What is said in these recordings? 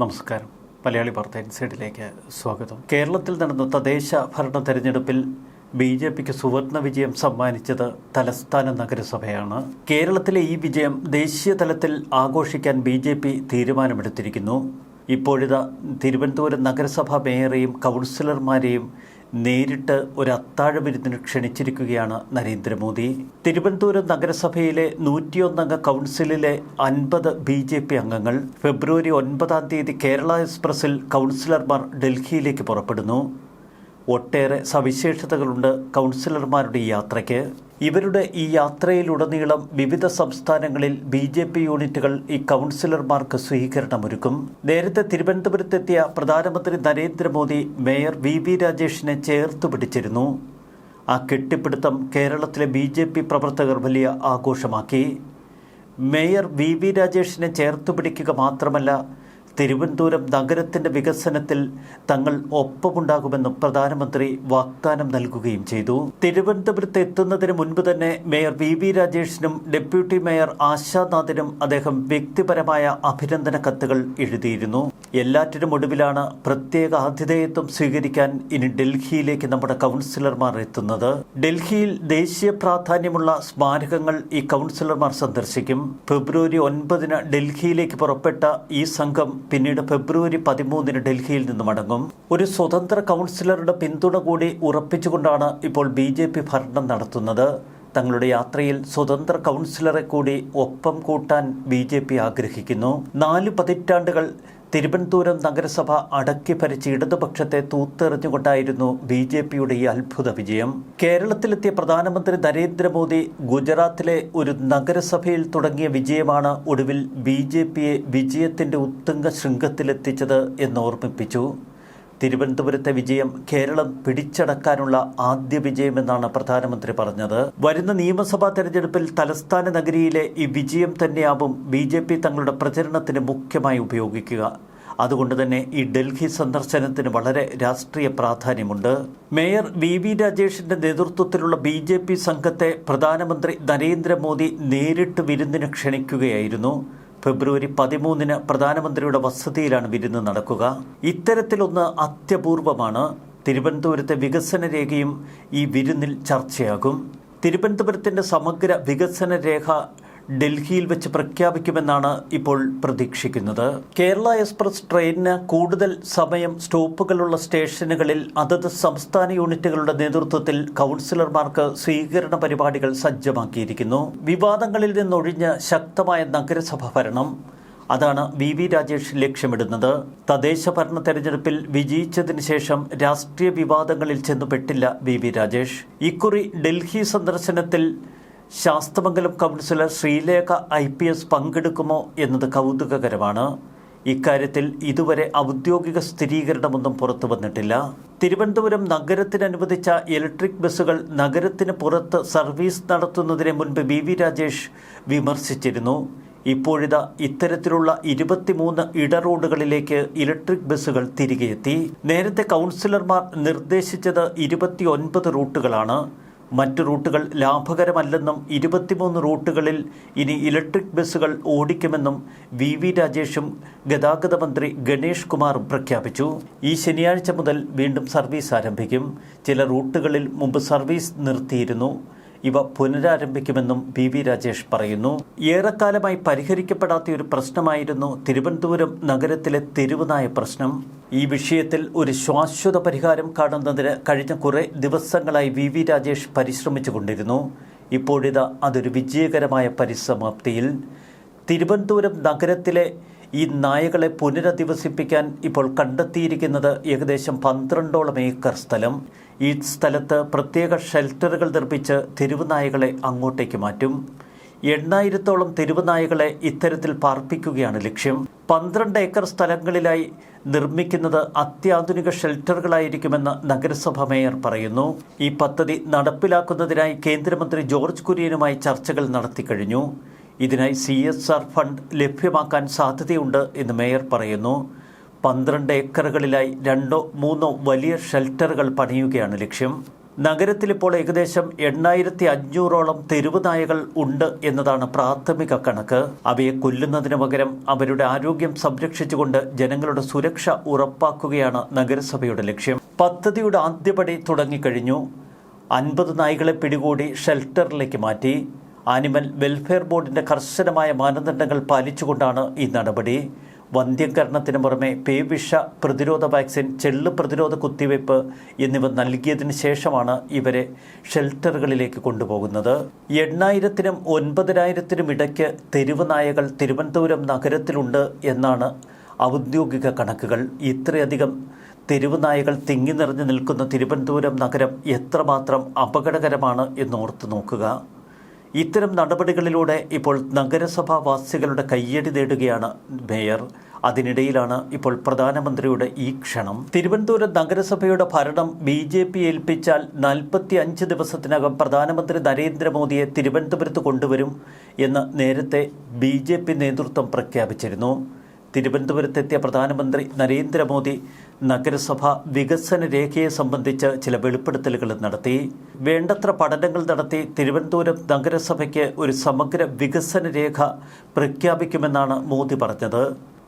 നമസ്കാരം. മലയാളി വാർത്ത ഇൻസൈഡിലേക്ക് സ്വാഗതം. കേരളത്തിൽ നടന്ന തദ്ദേശ ഭരണ തെരഞ്ഞെടുപ്പിൽ ബി ജെ പിക്ക് സുവർണ വിജയം സമ്മാനിച്ചത് തലസ്ഥാന നഗരസഭയാണ്. കേരളത്തിലെ ഈ വിജയം ദേശീയ തലത്തിൽ ആഘോഷിക്കാൻ ബി ജെ പി തീരുമാനമെടുത്തിരിക്കുന്നു. ഇപ്പോഴിതാ തിരുവനന്തപുരം നഗരസഭാ മേയറെയും കൗൺസിലർമാരെയും നേരിട്ട് ഒരു അത്താഴ വിരുന്നിന് ക്ഷണിച്ചിരിക്കുകയാണ് നരേന്ദ്രമോദി. തിരുവനന്തപുരം നഗരസഭയിലെ നൂറ്റിയൊന്നംഗ കൗൺസിലിലെ അൻപത് ബി ജെ പി അംഗങ്ങൾ ഫെബ്രുവരി ഒൻപതാം തീയതി കേരള എക്സ്പ്രസിൽ കൗൺസിലർമാർ ഡൽഹിയിലേക്ക് പുറപ്പെടുന്നു. ഒട്ടേറെ സവിശേഷതകളുണ്ട് കൗൺസിലർമാരുടെ യാത്രയ്ക്ക്. ഇവരുടെ ഈ യാത്രയിലുടനീളം വിവിധ സംസ്ഥാനങ്ങളിൽ ബി ജെ പി യൂണിറ്റുകൾ ഈ കൗൺസിലർമാർക്ക് സ്വീകരണമൊരുക്കും. നേരത്തെ തിരുവനന്തപുരത്തെത്തിയ പ്രധാനമന്ത്രി നരേന്ദ്രമോദി മേയർ വി വി രാജേഷിനെ ചേർത്ത് പിടിച്ചിരുന്നു. ആ കെട്ടിപ്പിടുത്തം കേരളത്തിലെ ബി ജെ പി പ്രവർത്തകർ വലിയ ആഘോഷമാക്കി. മേയർ വി വി രാജേഷിനെ ചേർത്ത് പിടിക്കുക മാത്രമല്ല തിരുവനന്തപുരം നഗരത്തിന്റെ വികസനത്തിൽ തങ്ങൾ ഒപ്പമുണ്ടാകുമെന്നും പ്രധാനമന്ത്രി വാഗ്ദാനം നൽകുകയും ചെയ്തു. തിരുവനന്തപുരത്ത് എത്തുന്നതിന് മുൻപ് തന്നെ മേയർ വി വി രാജേഷിനും ഡെപ്യൂട്ടി മേയർ ആശാനാഥിനും അദ്ദേഹം വ്യക്തിപരമായ അഭിനന്ദന കത്തുകൾ എഴുതിയിരുന്നു. എല്ലാറ്റിനും ഒടുവിലാണ് പ്രത്യേക ആതിഥേയത്വം സ്വീകരിക്കാൻ ഇനി ഡൽഹിയിലേക്ക് നമ്മുടെ കൗൺസിലർമാർ എത്തുന്നത്. ഡൽഹിയിൽ ദേശീയ പ്രാധാന്യമുള്ള സ്മാരകങ്ങൾ ഈ കൗൺസിലർമാർ സന്ദർശിക്കും. ഫെബ്രുവരി ഒൻപതിന് ഡൽഹിയിലേക്ക് പുറപ്പെട്ട ഈ സംഘം പിന്നീട് ഫെബ്രുവരി പതിമൂന്നിന് ഡൽഹിയിൽ നിന്ന് മടങ്ങും. ഒരു സ്വതന്ത്ര കൗൺസിലറുടെ പിന്തുണ കൂടി ഉറപ്പിച്ചുകൊണ്ടാണ് ഇപ്പോൾ ബി ഭരണം നടത്തുന്നത്. തങ്ങളുടെ യാത്രയിൽ സ്വതന്ത്ര കൗൺസിലറെ കൂടി ഒപ്പം കൂട്ടാൻ ബി ജെ പി ആഗ്രഹിക്കുന്നു. നാല് പതിറ്റാണ്ടുകൾ തിരുവനന്തപുരം നഗരസഭ അടക്കി ഭരിച്ച് ഇടതുപക്ഷത്തെ തൂത്തെറിഞ്ഞുകൊണ്ടായിരുന്നു ബി ജെ പിയുടെ ഈ അത്ഭുത വിജയം. കേരളത്തിലെത്തിയ പ്രധാനമന്ത്രി നരേന്ദ്രമോദി ഗുജറാത്തിലെ ഒരു നഗരസഭയിൽ തുടങ്ങിയ വിജയമാണ് ഒടുവിൽ ബി ജെ പിയെ വിജയത്തിന്റെ ഉത്തുംഗ ശൃംഗത്തിലെത്തിച്ചത് എന്ന് ഓർമ്മിപ്പിച്ചു. തിരുവനന്തപുരത്തെ വിജയം കേരളം പിടിച്ചടക്കാനുള്ള ആദ്യ വിജയമെന്നാണ് പ്രധാനമന്ത്രി പറഞ്ഞത്. വരുന്ന നിയമസഭാ തെരഞ്ഞെടുപ്പിൽ തലസ്ഥാന നഗരിയിലെ ഈ വിജയം തന്നെയാവും ബി ജെ പി തങ്ങളുടെ പ്രചരണത്തിന് മുഖ്യമായി ഉപയോഗിക്കുക. അതുകൊണ്ട് തന്നെ ഈ ഡൽഹി സന്ദർശനത്തിന് വളരെ രാഷ്ട്രീയ പ്രാധാന്യമുണ്ട്. മേയർ വി വി രാജേഷിന്റെ നേതൃത്വത്തിലുള്ള ബി ജെ പി സംഘത്തെ പ്രധാനമന്ത്രി നരേന്ദ്രമോദി നേരിട്ട് വിരുന്നിന് ക്ഷണിക്കുകയായിരുന്നു. ഫെബ്രുവരി പതിമൂന്നിന് പ്രധാനമന്ത്രിയുടെ വസതിയിലാണ് വിരുന്ന് നടക്കുക. ഇത്തരത്തിലൊന്ന് അത്യപൂർവമാണ്. തിരുവനന്തപുരത്തെ വികസന രേഖയും ഈ വിരുന്നിൽ ചർച്ചയാകും. തിരുവനന്തപുരത്തിന്റെ സമഗ്ര വികസന രേഖ ഡൽഹിയിൽ വെച്ച് പ്രഖ്യാപിക്കുമെന്നാണ് ഇപ്പോൾ പ്രതീക്ഷിക്കുന്നത്. കേരള എക്സ്പ്രസ് ട്രെയിനിന് കൂടുതൽ സമയം സ്റ്റോപ്പുകളുള്ള സ്റ്റേഷനുകളിൽ അതത് സംസ്ഥാന യൂണിറ്റുകളുടെ നേതൃത്വത്തിൽ കൗൺസിലർമാർക്ക് സ്വീകരണ പരിപാടികൾ സജ്ജമാക്കിയിരിക്കുന്നു. വിവാദങ്ങളിൽ നിന്നൊഴിഞ്ഞ് ശക്തമായ നഗരസഭ ഭരണം. അതാണ് വി വി രാജേഷ് ലക്ഷ്യമിടുന്നത്. തദ്ദേശ ഭരണ തെരഞ്ഞെടുപ്പിൽ വിജയിച്ചതിന് ശേഷം രാഷ്ട്രീയ വിവാദങ്ങളിൽ ചെന്നുപെട്ടില്ല വി വി രാജേഷ്. ഇക്കുറി ഡൽഹി സന്ദർശനത്തിൽ Sasthamangalam councillor Sreelekha I P S പങ്കെടുക്കുമോ എന്നത് കൗതുകകരമാണ്. ഇക്കാര്യത്തിൽ ഇതുവരെ ഔദ്യോഗിക സ്ഥിരീകരണമൊന്നും പുറത്തു വന്നിട്ടില്ല. തിരുവനന്തപുരം നഗരത്തിന് അനുവദിച്ച ഇലക്ട്രിക് ബസ്സുകൾ നഗരത്തിന് പുറത്ത് സർവീസ് നടത്തുന്നതിന് മുൻപ് വി വി രാജേഷ് വിമർശിച്ചിരുന്നു. ഇപ്പോഴിതാ ഇത്തരത്തിലുള്ള ഇരുപത്തിമൂന്ന് ഇട റോഡുകളിലേക്ക് ഇലക്ട്രിക് ബസ്സുകൾ തിരികെ എത്തി നേരത്തെ കൗൺസിലർമാർ നിർദ്ദേശിച്ചത് ഇരുപത്തിയൊൻപത് റൂട്ടുകളാണ്. മറ്റ് റൂട്ടുകൾ ലാഭകരമല്ലെന്നും ഇരുപത്തിമൂന്ന് റൂട്ടുകളിൽ ഇനി ഇലക്ട്രിക് ബസ്സുകൾ ഓടിക്കുമെന്നും വി വി രാജേഷും ഗതാഗത മന്ത്രി ഗണേഷ് കുമാറും പ്രഖ്യാപിച്ചു. ഈ ശനിയാഴ്ച മുതൽ വീണ്ടും സർവീസ് ആരംഭിക്കും. ചില റൂട്ടുകളിൽ മുമ്പ് സർവീസ് നിർത്തിയിരുന്നു. ഇവ പുനരാരംഭിക്കുമെന്നും പി വി രാജേഷ് പറയുന്നു. ഏറെക്കാലമായി പരിഹരിക്കപ്പെടാത്ത ഒരു പ്രശ്നമായിരുന്നു തിരുവനന്തപുരം നഗരത്തിലെ തെരുവുനായ പ്രശ്നം. ഈ വിഷയത്തിൽ ഒരു ശാശ്വത പരിഹാരം കാണുന്നതിന് കഴിഞ്ഞ കുറേ ദിവസങ്ങളായി വി വി രാജേഷ് പരിശ്രമിച്ചുകൊണ്ടിരുന്നു. ഇപ്പോഴിതാ അതൊരു വിജയകരമായ പരിസമാപ്തിയിൽ. തിരുവനന്തപുരം നഗരത്തിലെ ഈ നായകളെ പുനരധിവസിപ്പിക്കാൻ ഇപ്പോൾ കണ്ടെത്തിയിരിക്കുന്നത് ഏകദേശം പന്ത്രണ്ടോളം ഏക്കർ സ്ഥലം. ഈ സ്ഥലത്ത് പ്രത്യേക ഷെൽട്ടറുകൾ നിർമ്മിച്ച് തെരുവുനായകളെ അങ്ങോട്ടേക്ക് മാറ്റും. എണ്ണായിരത്തോളം തെരുവുനായകളെ ഇത്തരത്തിൽ പാർപ്പിക്കുകയാണ് ലക്ഷ്യം. പന്ത്രണ്ട് ഏക്കർ സ്ഥലങ്ങളിലായി നിർമ്മിക്കുന്നത് അത്യാധുനിക ഷെൽട്ടറുകളായിരിക്കുമെന്ന് നഗരസഭ മേയർ പറയുന്നു. ഈ പദ്ധതി നടപ്പിലാക്കുന്നതിനായി കേന്ദ്രമന്ത്രി ജോർജ് കുര്യനുമായി ചർച്ചകൾ നടത്തിക്കഴിഞ്ഞു. ഇതിനായി സി എസ് ആർ ഫണ്ട് ലഭ്യമാക്കാൻ സാധ്യതയുണ്ട് എന്ന് മേയർ പറയുന്നു. പന്ത്രണ്ട് ഏക്കറുകളിലായി രണ്ടോ മൂന്നോ വലിയ ഷെൽട്ടറുകൾ പണിയുകയാണ് ലക്ഷ്യം. നഗരത്തിൽ ഇപ്പോൾ ഏകദേശം എണ്ണായിരത്തി അഞ്ഞൂറോളം തെരുവുനായകൾ ഉണ്ട് എന്നതാണ് പ്രാഥമിക കണക്ക്. അവയെ കൊല്ലുന്നതിന് പകരം അവരുടെ ആരോഗ്യം സംരക്ഷിച്ചുകൊണ്ട് ജനങ്ങളുടെ സുരക്ഷ ഉറപ്പാക്കുകയാണ് നഗരസഭയുടെ ലക്ഷ്യം. പദ്ധതിയുടെ ആദ്യപടി തുടങ്ങിക്കഴിഞ്ഞു. അൻപത് നായ്കളെ പിടികൂടി ഷെൽട്ടറിലേക്ക് മാറ്റി. ആനിമൽ വെൽഫെയർ ബോർഡിന്റെ കർശനമായ മാനദണ്ഡങ്ങൾ പാലിച്ചുകൊണ്ടാണ് ഈ നടപടി. വന്ധ്യംകരണത്തിന് പുറമെ പേവിഷ പ്രതിരോധ വാക്സിൻ ചെള്ളു പ്രതിരോധ കുത്തിവയ്പ് എന്നിവ നൽകിയതിന് ശേഷമാണ് ഇവരെ ഷെൽട്ടറുകളിലേക്ക് കൊണ്ടുപോകുന്നത്. എണ്ണായിരത്തിനും ഒൻപതിനായിരത്തിനും ഇടയ്ക്ക് തെരുവ് നായകൾ തിരുവനന്തപുരം നഗരത്തിലുണ്ട് എന്നാണ് ഔദ്യോഗിക കണക്കുകൾ. ഇത്രയധികം തെരുവ് നായകൾ തിങ്ങി നിറഞ്ഞു നിൽക്കുന്ന തിരുവനന്തപുരം നഗരം എത്രമാത്രം അപകടകരമാണ് എന്നോർത്ത് നോക്കുക. ഇത്തരം നടപടികളിലൂടെ ഇപ്പോൾ നഗരസഭാവാസികളുടെ കയ്യടി നേടുകയാണ് മേയർ. അതിനിടയിലാണ് ഇപ്പോൾ പ്രധാനമന്ത്രിയുടെ ഈ ക്ഷണം. തിരുവനന്തപുരം നഗരസഭയുടെ ഭരണം ബി ജെ പി ഏൽപ്പിച്ചാൽ നാൽപ്പത്തി അഞ്ച് ദിവസത്തിനകം പ്രധാനമന്ത്രി നരേന്ദ്രമോദിയെ തിരുവനന്തപുരത്ത് കൊണ്ടുവരും എന്ന് നേരത്തെ ബി നേതൃത്വം പ്രഖ്യാപിച്ചിരുന്നു. തിരുവനന്തപുരത്തെത്തിയ പ്രധാനമന്ത്രി നരേന്ദ്രമോദി നഗരസഭ വികസന രേഖയെ സംബന്ധിച്ച് ചില വെളിപ്പെടുത്തലുകൾ നടത്തി. വേണ്ടത്ര പഠനങ്ങൾ നടത്തി തിരുവനന്തപുരം നഗരസഭയ്ക്ക് ഒരു സമഗ്ര വികസന രേഖ പ്രഖ്യാപിക്കുമെന്നാണ് മോദി പറഞ്ഞത്.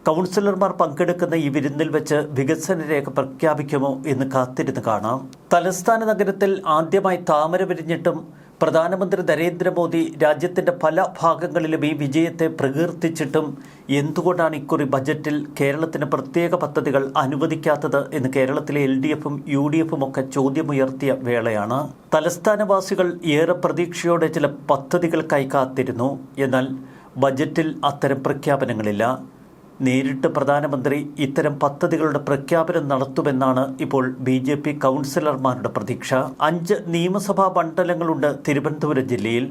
കൗൺസിലർമാർ പങ്കെടുക്കുന്ന ഈ വിരുന്നിൽ വെച്ച് വികസന രേഖ പ്രഖ്യാപിക്കുമോ എന്ന് കാത്തിരുന്ന് കാണാം. തലസ്ഥാന നഗരത്തിൽ ആദ്യമായി താമര വിരിഞ്ഞിട്ടും പ്രധാനമന്ത്രി നരേന്ദ്രമോദി രാജ്യത്തിന്റെ പല ഭാഗങ്ങളിലും ഈ വിജയത്തെ പ്രകീർത്തിച്ചിട്ടും എന്തുകൊണ്ടാണ് ഇക്കുറി ബജറ്റിൽ കേരളത്തിന് പ്രത്യേക പദ്ധതികൾ അനുവദിക്കാത്തത് എന്ന് കേരളത്തിലെ എൽ ഡി എഫും യു ഡി എഫും ഒക്കെ ചോദ്യമുയർത്തിയ വേളയാണ്. തലസ്ഥാനവാസികൾ ഏറെ പ്രതീക്ഷയോടെ ചില പദ്ധതികൾക്കായി കാത്തിരുന്നു. എന്നാൽ ബജറ്റിൽ അത്തരം പ്രഖ്യാപനങ്ങളില്ല. നേരിട്ട് പ്രധാനമന്ത്രി ഇത്തരം പദ്ധതികളുടെ പ്രഖ്യാപനം നടത്തുമെന്നാണ് ഇപ്പോൾ ബി ജെ പി കൗൺസിലർമാരുടെ പ്രതീക്ഷ. അഞ്ച് നിയമസഭാ മണ്ഡലങ്ങളുണ്ട് തിരുവനന്തപുരം ജില്ലയിൽ.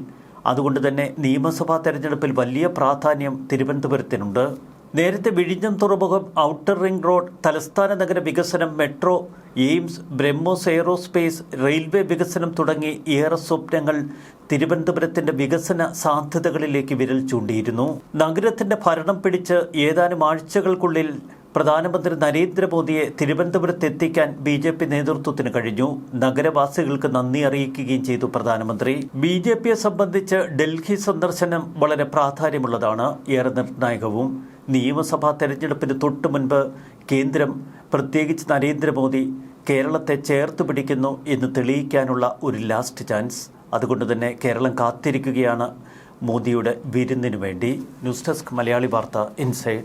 അതുകൊണ്ട് തന്നെ നിയമസഭാ തെരഞ്ഞെടുപ്പിൽ വലിയ പ്രാധാന്യം തിരുവനന്തപുരത്തിനുണ്ട്. നേരത്തെ വിഴിഞ്ഞം തുറമുഖം ഔട്ടർ റിംഗ് റോഡ് തലസ്ഥാന നഗര വികസനം metro AIIMS BrahMos aerospace railway വികസനം തുടങ്ങി ഏറെ സ്വപ്നങ്ങൾ തിരുവനന്തപുരത്തിന്റെ വികസന സാധ്യതകളിലേക്ക് വിരൽ ചൂണ്ടിയിരുന്നു. നഗരത്തിന്റെ ഭരണം പിടിച്ച് ഏതാനും ആഴ്ചകൾക്കുള്ളിൽ പ്രധാനമന്ത്രി നരേന്ദ്രമോദിയെ തിരുവനന്തപുരത്ത് എത്തിക്കാൻ ബി ജെ പി നേതൃത്വത്തിന് കഴിഞ്ഞു. നഗരവാസികൾക്ക് നന്ദി അറിയിക്കുകയും ചെയ്തു പ്രധാനമന്ത്രി. ബി ജെ പിയെ സംബന്ധിച്ച് ഡൽഹി സന്ദർശനം വളരെ പ്രാധാന്യമുള്ളതാണ്. ഏറെ നിർണായകവും നിയമസഭാ തെരഞ്ഞെടുപ്പിന് തൊട്ടു മുൻപ് കേന്ദ്രം പ്രത്യേകിച്ച് നരേന്ദ്രമോദി കേരളത്തെ ചേർത്ത് പിടിക്കുന്നു എന്ന് തെളിയിക്കാനുള്ള ഒരു ലാസ്റ്റ് ചാൻസ് അതുകൊണ്ട് തന്നെ കേരളം കാത്തിരിക്കുകയാണ് മോദിയുടെ വിരുന്നിനു വേണ്ടി. ന്യൂസ് ഡെസ്ക് മലയാളി വാർത്ത ഇൻസൈഡ്.